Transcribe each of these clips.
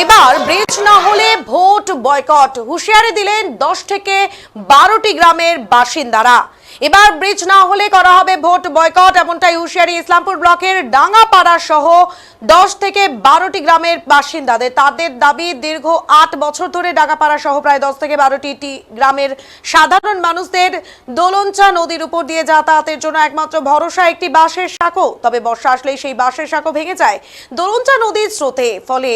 এবার ব্রিজ না হলে ভোট বয়কট। হুঁশিয়ারি দিলেন দশ থেকে বারোটি গ্রামের বাসিন্দারা। এবার ব্রিজ না হলে করা হবে ভোট বয়কট এমনটাই হুঁশিয়ারি ইসলামপুর ব্লকের ডাঙ্গাপাড়া সহ দশ থেকে বারোটি গ্রামের বাসিন্দাদের। তাদের দাবি, দীর্ঘ আট বছর ধরে ডাঙ্গাপাড়া সহ প্রায় দশ থেকে বারোটি গ্রামের সাধারণ মানুষদের দোলনচা নদীর উপর দিয়ে যাতায়াতের জন্য একমাত্র ভরসা একটি বাঁশের সাঁকো। তবে বর্ষা আসলেই সেই বাঁশের সাঁকো ভেঙে যায় দোলনচা নদীর স্রোতে। ফলে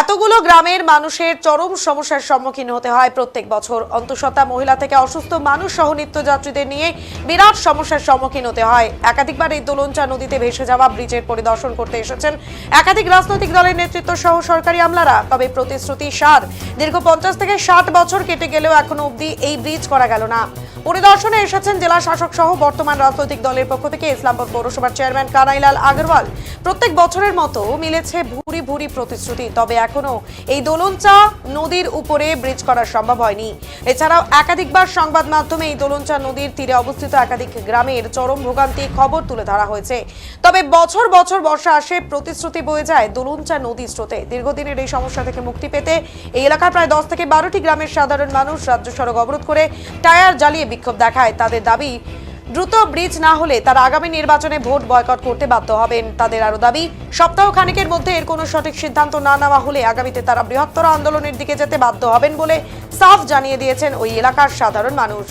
এতগুলো গ্রামের মানুষের চরম সমস্যার সম্মুখীন হতে হয় প্রত্যেক বছর। অন্তঃসত্ত্বা মহিলা থেকে অসুস্থ মানুষ সহ নিত্যযাত্রীদের নিয়ে বিরাট সমস্যার সম্মুখীন হতে হয়। একাধিকবার এই দোলনচা নদীতে ভেসে যাওয়া ব্রিজের পরিদর্শন করতে এসেছেন একাধিক রাজনৈতিক দলের নেতৃত্ব সহ সরকারি আমলারা। তবে প্রতিশ্রুতি সার। দীর্ঘ পঞ্চাশ থেকে ষাট বছর কেটে গেলেও এখনও অবধি এই ব্রিজ করা গেল না। পরিদর্শনে এসেছেন জেলা শাসক সহ বর্তমান রাজনৈতিক দলের পক্ষ থেকে ইসলামপুর পৌরসভার চেয়ারম্যান কানাইলাল আগরওয়াল। প্রত্যেক বছরের মতো মিলেছে ভুরি ভুরি প্রতিশ্রুতি, তবে এখনও এই দোলনচা নদীর উপরে ব্রিজ করা সম্ভব হয়নি। এছাড়াও একাধিকবার সংবাদ মাধ্যমে এই দোলনচা নদীর তীরে অবস্থিত একাধিক গ্রামের চরম ভোগান্তি খবর তুলে ধরা হয়েছে। তবে বছর বছর বর্ষা আসে, প্রতিশ্রুতি বয়ে যায় দোলনচা নদী স্রোতে। দীর্ঘদিনের এই সমস্যা থেকে মুক্তি পেতে এই এলাকার প্রায় দশ থেকে বারোটি গ্রামের সাধারণ মানুষ রাজ্য সড়ক অবরোধ করে টায়ার জ্বালিয়ে বিক্ষোভ দেখায়। তাদের দাবি, দ্রুত ব্রিজ না হলে তারা আগামী নির্বাচনে ভোট বয়কট করতে বাধ্য হবেন। তাদের আরও দাবি, সপ্তাহ খানিকের মধ্যে এর কোনো সঠিক সিদ্ধান্ত না নেওয়া হলে আগামীতে তারা বৃহত্তর আন্দোলনের দিকে যেতে বাধ্য হবেন বলে সাফ জানিয়ে দিয়েছেন ওই এলাকার সাধারণ মানুষ।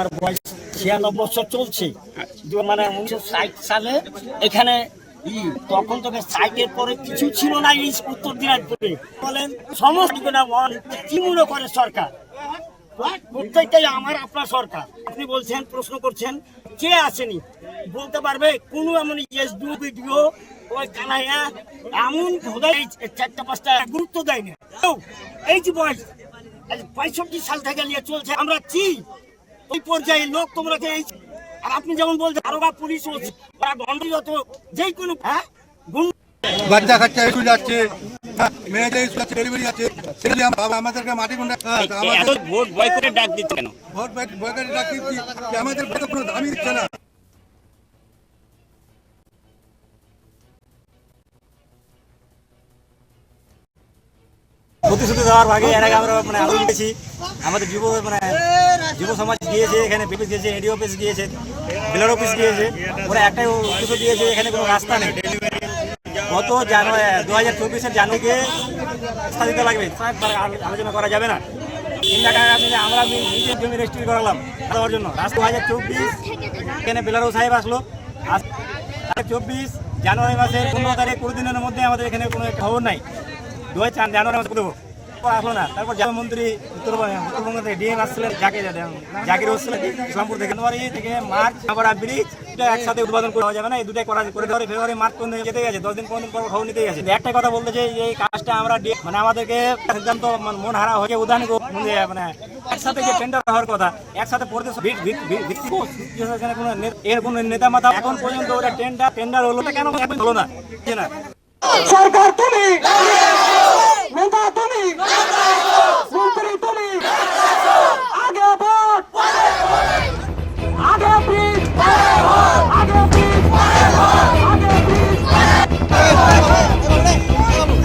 আমার বয়স ছিয়ানব্বই বছর চলছে। মানে উনিশশো ষাট সালে এখানে তখন তোকে সাইটের পরে কিছু ছিল না এই উত্তর দিনাজপুরে। বলেন, সমস্ত মনে করে সরকার? প্রত্যেকটাই আমার, আপনার সরকার। আপনি বলছেন, প্রশ্ন করছেন, কে আসেনি? বলতে পারবে কোন এমন এস ওই কানাইয়া, এমন চারটা পাঁচটা গুরুত্ব দেয় না এই যে বয়স পঁয়ষট্টি সাল থেকে নিয়ে চলছে, আমরা কি ওই পর্যায়ে লোক তোমরা আর আপনি যেমন বলছেন দারোগা পুলিশ ওরা দণ্ডযত যে কোনো হ্যাঁ? গুণ বাচ্চা কাচ্চা স্কুল যাচ্ছে মেয়েদের স্কুল যাচ্ছে ডেলিভারি যাচ্ছে সেটা আমাদেরকে মাটি গুন্ডা তা এত আমাদের ভোট বয়কটের ডাক দিচ্ছে কেন? ভোট ব্যাগ- ডাক দিচ্ছি আমাদের ভোটে কোনো দামই দিচ্ছে না। প্রতিশ্রুতি দেওয়ার ভাগে এর আগে আমরা মানে আলোচনা গেছি আমাদের যুব মানে যুব সমাজ গিয়েছে, এখানে বিপিস গিয়েছে এডি অফিস গিয়েছে বিলার অফিস গিয়েছে, ওরা একটাই উদ্দেশ্য দিয়েছে, এখানে কোনো রাস্তা নেই। গত জানুয়ারি দু হাজার চব্বিশের জানুয়ারিকে রাস্তা দিতে লাগবে আলোচনা করা যাবে না। আমরা নিজের জমি রেজিস্ট্রি করালাম দেওয়ার জন্য। দু হাজার চব্বিশ, এখানে বেলারো সাহেব আসলো। চব্বিশ, জানুয়ারি মাসের পনেরো তারিখ, কুড়ি দিনের মধ্যে আমাদের এখানে কোনো খবর নাই। দু হাজার চার জানুয়ারি মাসে আসলো না। তারপর জাতীয়মন্ত্রী উত্তরবঙ্গ উত্তরবঙ্গ থেকে ডিএম আসছিলেন জাকির জাকির হচ্ছিলেন ইসলামপুর থেকে। থেকে মার্চ, আবার ব্রিজ একসাথে উদ্বোধন করা যাবে না, এই দুটাই করা করে দেওয়ার ফেব্রুয়ারি, মার্চ পর্যন্ত যেতে গেছে। দশ দিন, পনেরো দিন পর খবর নিতে গেছে। একটা কথা বলতে চাই এই কাজটা আমরা মানে আমাদেরকে সিদ্ধান্ত মানে হারা হয়ে উদাহরণ মানে একসাথে যে টেন্ডার হওয়ার কথা, একসাথে পড়তে এর কোনো নেতা মাথা এখন পর্যন্ত ওরা টেন্ডার টেন্ডার হলো কেন? হলো না। সরকার তুমি নেতা